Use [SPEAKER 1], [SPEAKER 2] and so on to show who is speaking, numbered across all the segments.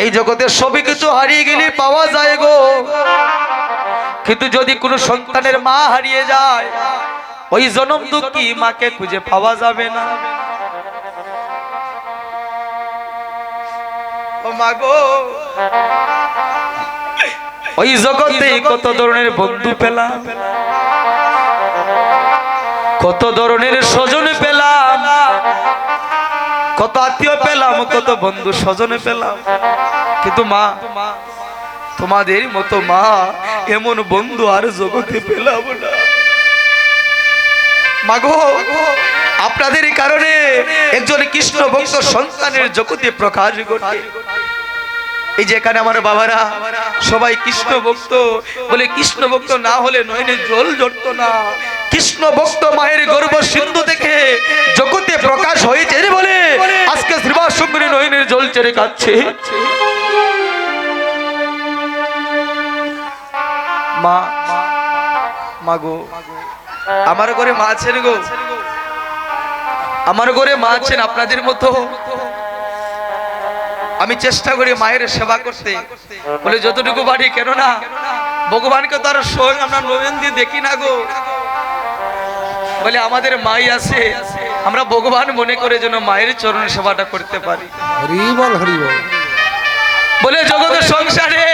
[SPEAKER 1] এই জগতে সবই কিছু হারিয়ে গেলে পাওয়া যায় গো। কিন্তু যদি কোনো সন্তানের মা হারিয়ে যায়, ওই জনম দুঃখী মাকে খুঁজে পাওয়া যাবে না। ওই জগতে কত ধরনের বন্ধু পেলাম, কত ধরনের স্বজন পেলাম কত আত্মীয় পেলাম, কত বন্ধু স্বজনে পেলাম। কিন্তু মা, তোমাদের মতো মা এমন বন্ধু আর জগতে পেলাম না। মাগো আপনাদের কারণে একজন কৃষ্ণ ভক্ত সন্তানের জগতে প্রকাশ ঘটে। এই যে এখানে আমার বাবারা, সবাই কৃষ্ণ ভক্ত বলে কৃষ্ণ ভক্ত না হলে নয়নে জল জড়তো না। কৃষ্ণ ভক্ত মায়ের গর্ব সিন্ধু থেকে জগতে প্রকাশ হয়েছে বলে। আজকে শ্রীবাস সুন্দরী নয়নের জল চেড়ে কাচ্ছে আমার ঘরে মা আছেন গো। আমার ঘরে মা আছেন আপনাদের মতো। আমি চেষ্টা করি মায়ের সেবা করতে। বলে যতটুকু পারি কেন না ভগবানকে তো আর স্বয়ং আমরা নয়ন দিয়ে দেখি না গো। বলে আমাদের মাই আছে। আমরা ভগবান মনে করে যেন মায়ের চরণ সেবাটা করতে পারি।
[SPEAKER 2] বল বলে।
[SPEAKER 1] জগতের সংসারে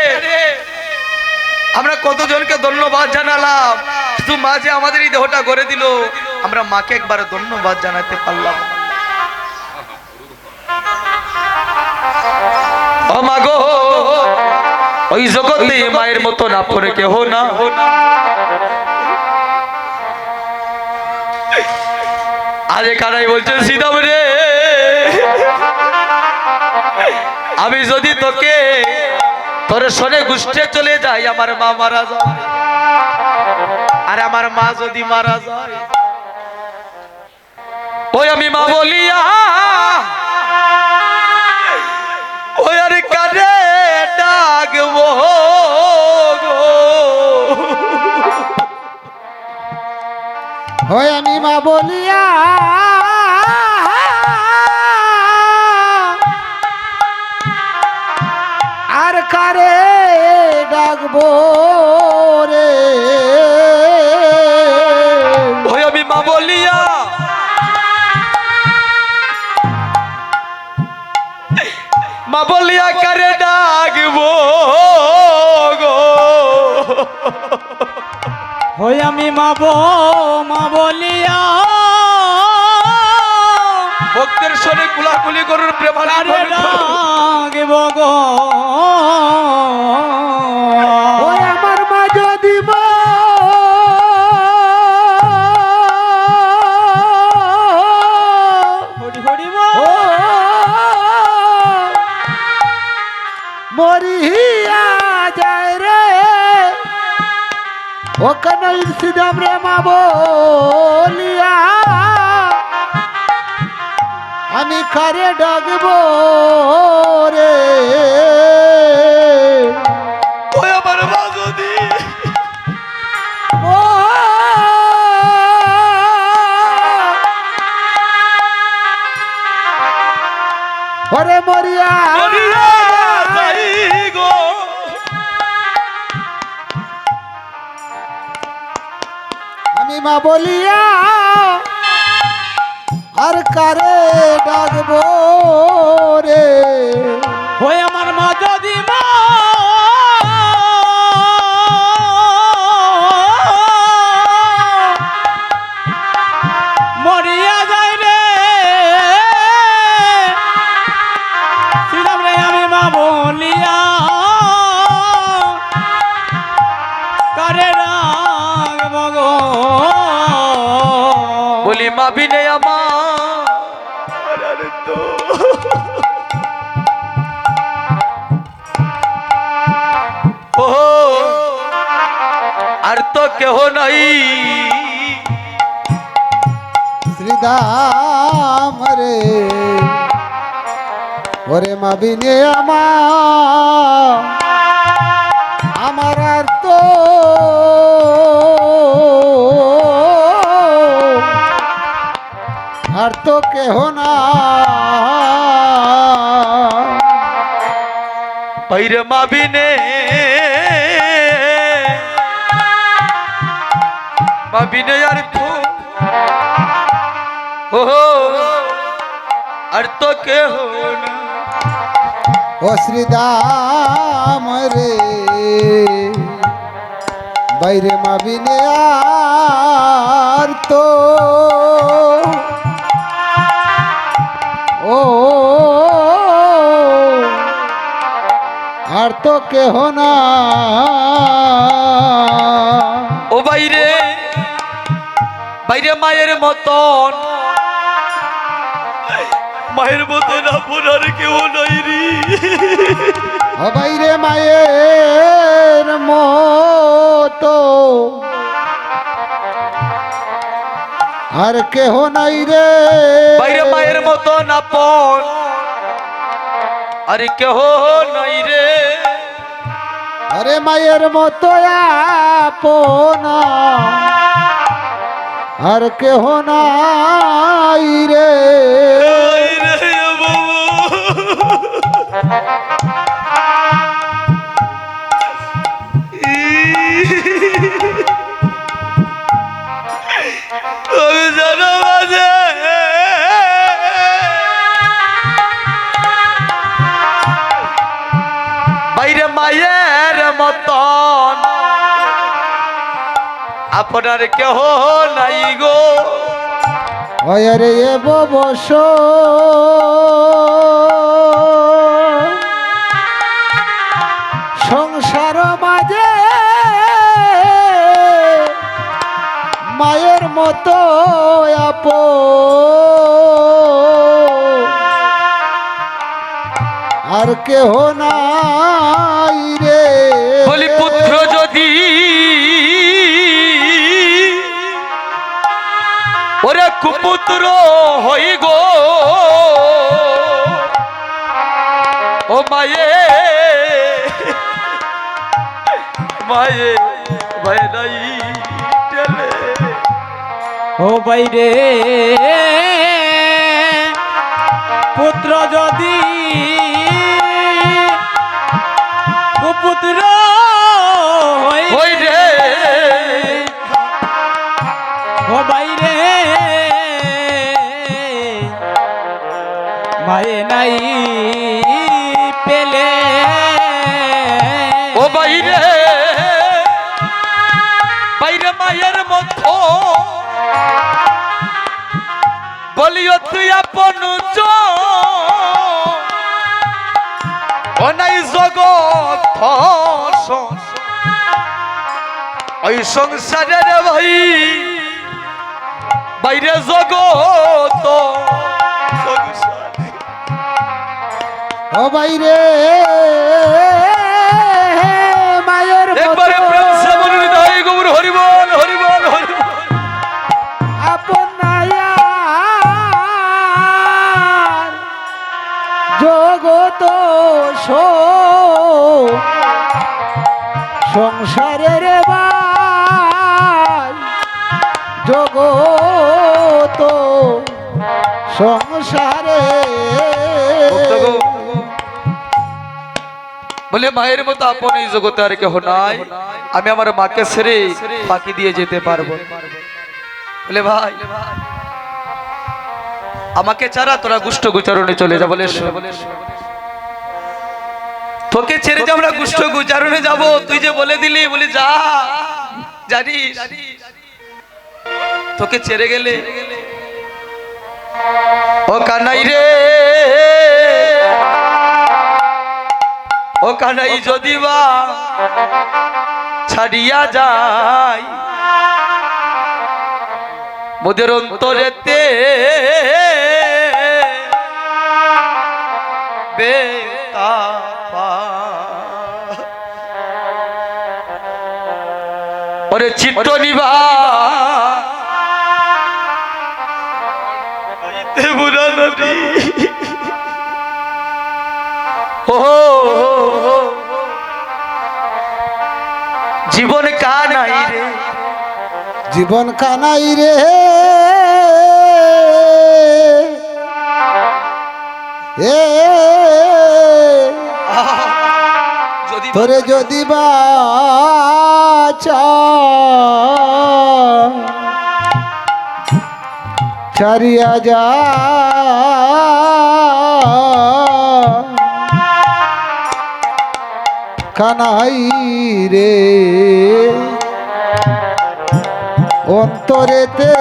[SPEAKER 1] আমরা কতজনকে ধন্যবাদ জানালাম। শুধু মা যে আমাদের এই দেহটা গড়ে দিল আমরা মাকে একবার ধন্যবাদ জানাতে পারলাম। না। ও মা গো ওই জগতে মায়ের মতো না পড়ে কেহ না। আরে কারাই বলছেন সীতাম রে। আমি যদি তোকে তোর সনে গুষ্টে চলে যাই, আমার মা মারা যায়। আর আমার মা যদি মারা যায়, ওই আমি মা বলিয়া
[SPEAKER 2] হয় আমি মা বলিয়া। আর কারে ডাকবো রে?
[SPEAKER 1] ওই আমি মা বলিয়া। মা বলিয়া কারে ডাকবো গো?
[SPEAKER 3] হই আমি মাব মা বলিয়া।
[SPEAKER 1] ভক্তের সনে কুলাকুলি করুন
[SPEAKER 3] ডাকিব গো
[SPEAKER 2] বলিয়া। আমি কারে ডাকবো রে?
[SPEAKER 1] মা
[SPEAKER 2] বলিয়া আর কারে ডাকবো রে?
[SPEAKER 3] হই
[SPEAKER 1] কেহ নাই।
[SPEAKER 2] শ্রীদাম রে। ওরে মা বিনে আমার আমার আর তো আর তো কেহ না।
[SPEAKER 1] বাইরে মাবিনে মাবিনে আর তো ও আর তো কেহ না
[SPEAKER 2] ও শ্রীদাম রে বাইরে মাবিনে আর তো ও আর তো কেহ না
[SPEAKER 1] ও বাইরে বাইরে মায়ের মতন। মায়ের মতন আপনার কেউ নাই রে।
[SPEAKER 2] ও বাইরে মায়ের মতো। আর কেহ নাই রে।
[SPEAKER 1] বাইরে মায়ের মতন আপন। আরে কেহ নাই রে।
[SPEAKER 2] আরে মায়ের মতো আপনা। আর কেহ নাই রে।
[SPEAKER 1] আপনার কেহ নাই গো।
[SPEAKER 2] এ বস সংসার মাঝে মায়ের মতো আপ আর কেহ নাই রে।
[SPEAKER 1] ওরে কুপুত্র হই গো ও মায়ে মায়ে ভয় নাই।
[SPEAKER 3] ও বাইরে পুত্র যদি কুপুত্র হই
[SPEAKER 1] রে
[SPEAKER 3] ও বাইরে মায়ে নাই পেলে।
[SPEAKER 1] ও বাইরে বাইরে মায়ের মতো। বলিও তুই আপন নাই জগৎ ওই সংসারের ভাই বাইরে জগৎ
[SPEAKER 2] ও বাইরে মায়ের
[SPEAKER 1] একবারে প্রেম বলুন হরি গৌর হরিবল হরিবল হরিবল।
[SPEAKER 2] আপনার জগত সংসারের ভাই জগত সংসারে।
[SPEAKER 1] বলে, মায়ের মতো আপন এই জগতে আর কেহ নাই। আমি আমার মাকে ছেড়ে ফাঁকি দিয়ে যেতে পারব। বলে, ভাই, আমাকে ছাড়া তোরা গুষ্ঠ গুচারণে চলে যা, বলে তোকে ছেড়ে যে আমরা গুষ্ঠ গুচারণে যাব, তুই যে বলে দিলি, বলি, যা, জানিস, তোকে ছেড়ে গেলে ও কানাই রে। কানাই যদি বা ছাড়িয়া যায়। মোদের অন্তরেতে বেতাপা। ওরে চিত্ত নিবা বুড়া নদী ও জীবন কানাই রে।
[SPEAKER 2] জীবন কানাই রে। এ। তোরে যদি বাচা চারিয়া যা। কানাই রে। অন্তরেতে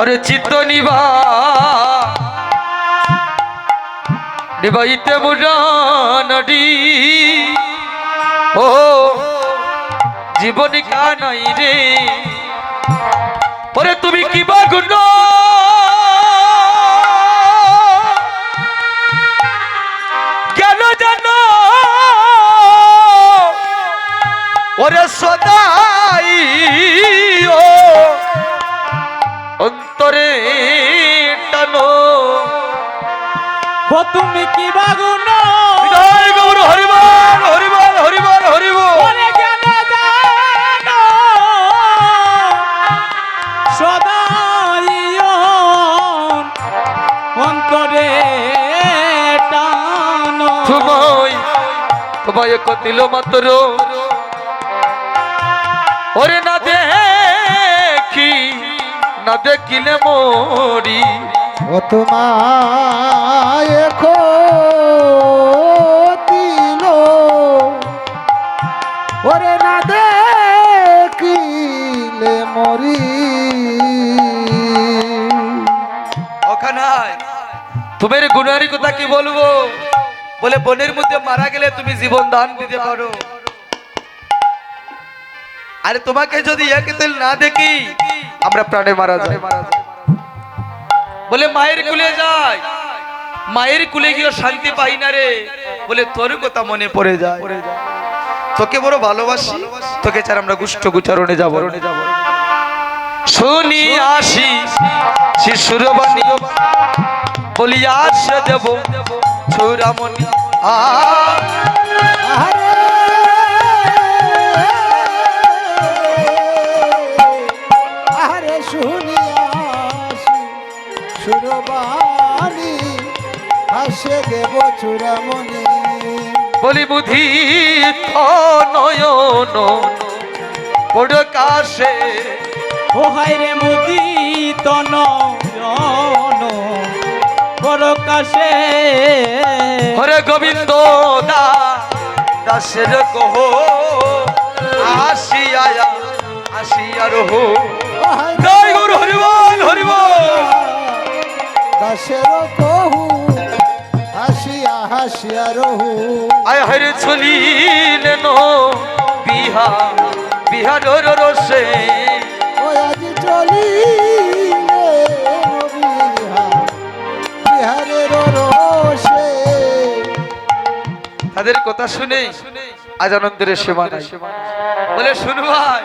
[SPEAKER 1] আরে চিত্ত নিবা। নিবাইতে মুরানডি ও জীবনী কানাই রে। তুমি কি বাগুন? কেন জানো? ওরে সদাই ও অন্তরে টানো।
[SPEAKER 3] তুমি কি বাগুন?
[SPEAKER 1] তোমায় কতিল মাত্র। ওরে না দেখি না দেখিলে মরি।
[SPEAKER 2] ও তোমায় দিল ওরে না দেখিলে মরি।
[SPEAKER 1] ওখানায় তোমার গুনারি কথা কি বলব? বলে, বনের মধ্যে মারা গেলে তুমি জীবন দান দিতে পারো। আরে, তোমাকে যদি একে তেল না দেখি, আমরা প্রাণে মারা যাই। বলে, মায়ের কুলে যাই। মায়ের কুলে গিয়ে শান্তি পাই না রে। বলে, তোর কথা মনে পড়ে যায়। তোকে বড় ভালোবাসি। তোকে ছাড়া আমরা গুষ্ঠ গুচারণে যাব শুনি আসি, শিশুর বাণী। বলি আসে দেব ছুরামণি আ
[SPEAKER 2] আরে আরে শুনিয়াছি সুরবাণী। হাসে দেব চূড়ামণি
[SPEAKER 1] বলি বুদ্ধি নয়ন। বড় কাশে।
[SPEAKER 3] ও হাইরে মুদিত নয়ন। পরকাশে
[SPEAKER 1] হরে গোবিন্দ দা দাসের কহ আসিয়া আসিয়া রহ। জয় গুরু হরিবল হরিবল।
[SPEAKER 2] দাসের কহু হাসিয়া হাসিয়া রহু।
[SPEAKER 1] আয় হরে চলিলেন বিহা বিহার রসে।
[SPEAKER 2] ও আজ চলিলে
[SPEAKER 1] তাদের কথা শুনে আজ আনন্দের সীমা নাই। বলে শুনু ভাই